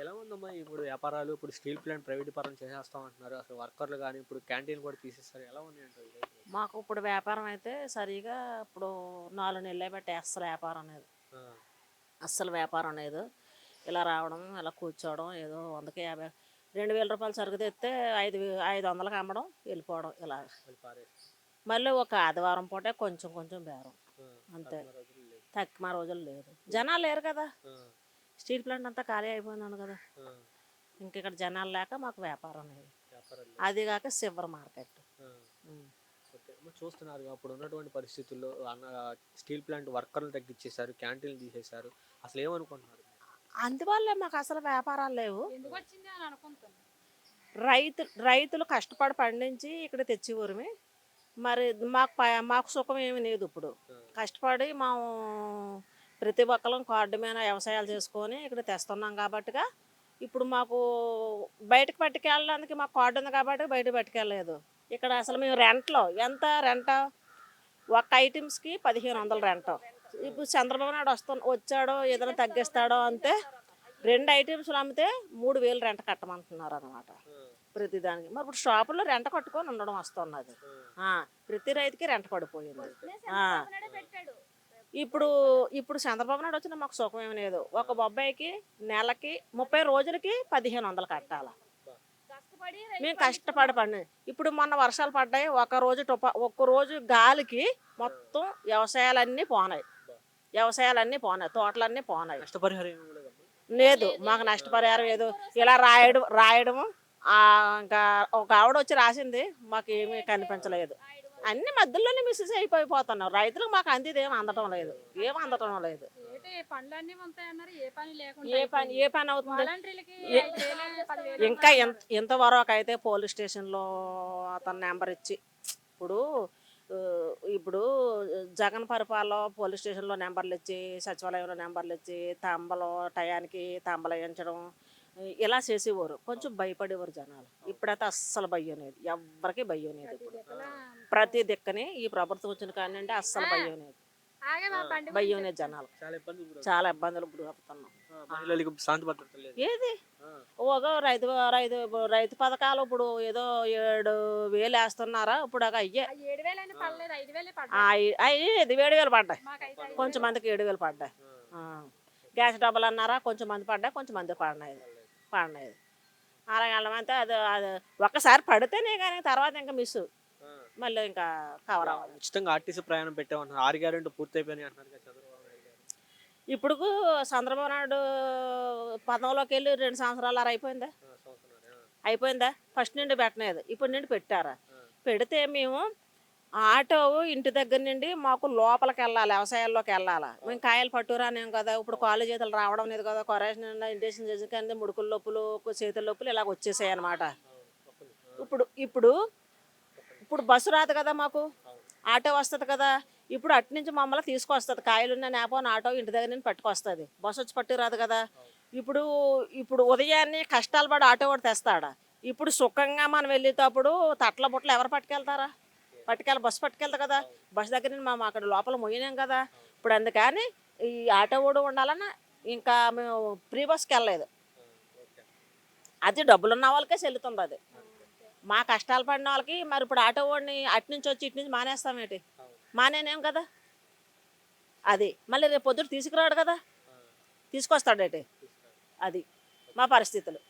ఎలా ఉందమ్మా ఇప్పుడు వ్యాపారాలు? ఇప్పుడు స్టీల్ ప్లాంట్ ప్రైవేట్ పరం చేసేస్తాం అంటున్నారు. అసలు వర్కర్లు కానీ ఇప్పుడు క్యాంటీన్ కూడా తీసేస్తారు. ఎలా ఉంది? మాకు ఇప్పుడు వ్యాపారం అయితే సరిగా ఇప్పుడు నాలుగు నెలలే బట్టి అస్సలు వ్యాపారం అనేది. అస్సలు వ్యాపారం లేదు ఇలా రావడం ఇలా కూర్చోవడం ఏదో వందకి యాభై రెండు వేల రూపాయలు సరుకు తెస్తే ఐదు ఐదు వందలకు అమ్మడం వెళ్ళిపోవడం ఇలా. మళ్ళీ ఒక ఆదివారం పూటే కొంచెం కొంచెం బేరం. అంతే. తక్కువ రోజులు లేదు. జనాలు లేరు కదా. స్టీల్ ప్లాంట్ అంతా ఖాళీ అయిపోయింది కదా. ఇంక ఇక్కడ జనాలు లేక మాకు వ్యాపారం లేదు. అది కాక సిల్వర్ మార్కెట్. చూస్తున్నారు అప్పుడు ఉన్నటువంటి పరిస్థితుల్లో అన్న స్టీల్ ప్లాంట్ వర్కర్లు తగ్గించేశారు క్యాంటీన్లు తీసేశారు. అసలు ఏమనుకుంటున్నారు? అందువల్లే మాకు అసలు వ్యాపారాలు లేవు. రైతు రైతులు కష్టపడి పండించి ఇక్కడ తెచ్చి ఊరిమి మరి మాకు మాకు సుఖం ఏమీ లేదు ఇప్పుడు. కష్టపడి మేము ప్రతి ఒక్కరం కార్డు మీద వ్యవసాయాలు చేసుకొని ఇక్కడ తెస్తున్నాం కాబట్టిగా ఇప్పుడు మాకు బయటకు పట్టుకెళ్ళడానికి మాకు కార్డు ఉంది కాబట్టి బయట పట్టుకెళ్ళలేదు. ఇక్కడ అసలు మేము రెంట్లో ఎంత రెంట? ఒక ఐటమ్స్కి పదిహేను వందలు రెంట్. ఇప్పుడు చంద్రబాబు నాయుడు వస్తు వచ్చాడో ఏదైనా తగ్గిస్తాడో అంతే రెండు ఐటమ్స్లు అమ్మితే మూడు వేలు రెంట్ కట్టమంటున్నారు అనమాట ప్రతిదానికి మరి ఇప్పుడు షాపులో రెంట కట్టుకొని ఉండడం వస్తున్నది. ప్రతి రైతుకి రెంట పడిపోయింది. ఇప్పుడు ఇప్పుడు చంద్రబాబు నాయుడు వచ్చిన మాకు సుఖం ఏమి లేదు. ఒక బొబ్బాయికి నెలకి ముప్పై రోజులకి పదిహేను వందలు కట్టాలి. మేము కష్టపడి పండి ఇప్పుడు మొన్న వర్షాలు పడ్డాయి. ఒక రోజు టుప ఒక్క రోజు గాలికి మొత్తం వ్యవసాయాలన్నీ పోనాయి. వ్యవసాయాలన్నీ పోనాయి. తోటలన్నీ పోనాయి. నష్టపరిహారం? లేదు మాకు నష్టపరిహారం ఏదో ఇలా రాయడం రాయడము ఆ, ఇంకా ఒక ఆవిడ వచ్చి రాసింది మాకు ఏమీ కనిపించలేదు అన్ని మధ్యలోనే మిస్సెస్ అయిపోయిపోతున్నాం. రైతులకు మాకు అందేది ఏం అందటం లేదు. ఏం అందటం లేదు. ఏ పని ఏ పని అవుతుంది? ఇంకా ఎంత ఇంతవరకు అయితే పోలీస్ స్టేషన్లో అతని నెంబర్ ఇచ్చి ఇప్పుడు ఇప్పుడు జగన్ పరిపాలన పోలీస్ స్టేషన్లో నెంబర్లు ఇచ్చి సచివాలయంలో నెంబర్లు ఇచ్చి తంబలు టయానికి తంబలు వేయించడం ఇలా చేసేవారు. కొంచెం భయపడేవారు జనాలు. ఇప్పుడైతే అస్సలు భయం లేదు. ఎవరికి భయం లేదు ఇప్పుడు. ప్రతి దిక్కని ఈ ప్రభుత్వం వచ్చిన కానీ అస్సలు భయం లేదు. భయం లేదు జనాలు. చాలా ఇబ్బంది గురవుతున్నారు. చాలా ఇబ్బందులు గురవుతున్నాం ఆ, మహిళలకు శాంతి భద్రత లేదు. ఏది? ఒక రైతు రైతు రైతు పథకాలు ఇప్పుడు ఏదో ఏడు వేలు వేస్తున్నారా? ఇప్పుడు ఒక అయ్యే. అయ్యి- ఏడు వేలు పడ్డాయి. కొంచెం మందికి ఏడు వేలు పడ్డాయి. గ్యాస్ డబ్బులు అన్నారా? కొంచెం మంది పడ్డాయి కొంచెం మంది పడినాయి పడినాయి అలాగే వెళ్ళమంటే అది అది ఒక్కసారి పడితేనే కానీ తర్వాత ఇంకా మిస్. మళ్ళీ ఇంకా కవర్ అవ్వాలి. ఉచితంగా ఆర్టీసీ ప్రయాణం పెట్టామంటున్నారు. ఆరు గ్యారెంటీ పూర్తి అయిపోయినాయి అంటున్నారు కదా చంద్రబాబు నాయుడు గారు. ఇప్పుడు చంద్రబాబు నాయుడు పదంలోకి వెళ్ళి రెండు సంవత్సరాలు అర అయిపోయిందా? ఆ, సంవత్సరాలు, ఆ, అయిపోయిందా? ఫస్ట్ నుండి పెట్టలేదు. ఇప్పుడు నుండి పెట్టారా. పెడితే మేము ఆటో ఇంటి దగ్గర నుండి మాకు లోపలికి వెళ్ళాలి వ్యవసాయాల్లోకి వెళ్ళాలి. మేము కాయలు పట్టురానేం కదా ఇప్పుడు కాళ్ళు చేతులు రావడం లేదు కదా కొరేషన్ ఇండేషన్ చేసి కానీ ముడుకుల నొప్పులు చేతుల నొప్పులు ఇలాగ వచ్చేసాయి అనమాట ఇప్పుడు ఇప్పుడు ఇప్పుడు బస్సు రాదు కదా మాకు. ఆటో వస్తుంది కదా. ఇప్పుడు అటు నుంచి మమ్మల్ని తీసుకొస్తుంది. కాయలున్న నేపం ఆటో ఇంటి దగ్గర నుంచి పట్టుకొస్తుంది. బస్సు వచ్చి పట్టు రాదు కదా. ఇప్పుడు ఇప్పుడు ఉదయాన్నే కష్టాలు పడి ఆటో వాడు తెస్తాడా? ఇప్పుడు సుఖంగా మనం వెళ్ళేటప్పుడు తట్ల బుట్టలు ఎవరు పట్టుకెళ్తారా? పట్టుకెళ్ళి బస్సు పట్టుకెళ్తా కదా. బస్సు దగ్గర నుంచి మేము అక్కడ లోపల మొయ్యలేం కదా. ఇప్పుడు అందుకని ఈ ఆటో ఓడు ఉండాలన్నా ఇంకా మేము ప్రీ బస్కి వెళ్ళలేదు. అది డబ్బులు ఉన్న వాళ్ళకే చెల్లుతుంది అది. మా కష్టాలు పడిన వాళ్ళకి మరి ఇప్పుడు ఆటో వాడిని అటు నుంచి వచ్చి ఇటు నుంచి మానేస్తామేంటి. మానేనేం కదా? అది. మళ్ళీ రేపు పొద్దుట తీసుకురాడు కదా? తీసుకొస్తాడేటి. అది. మా పరిస్థితులు.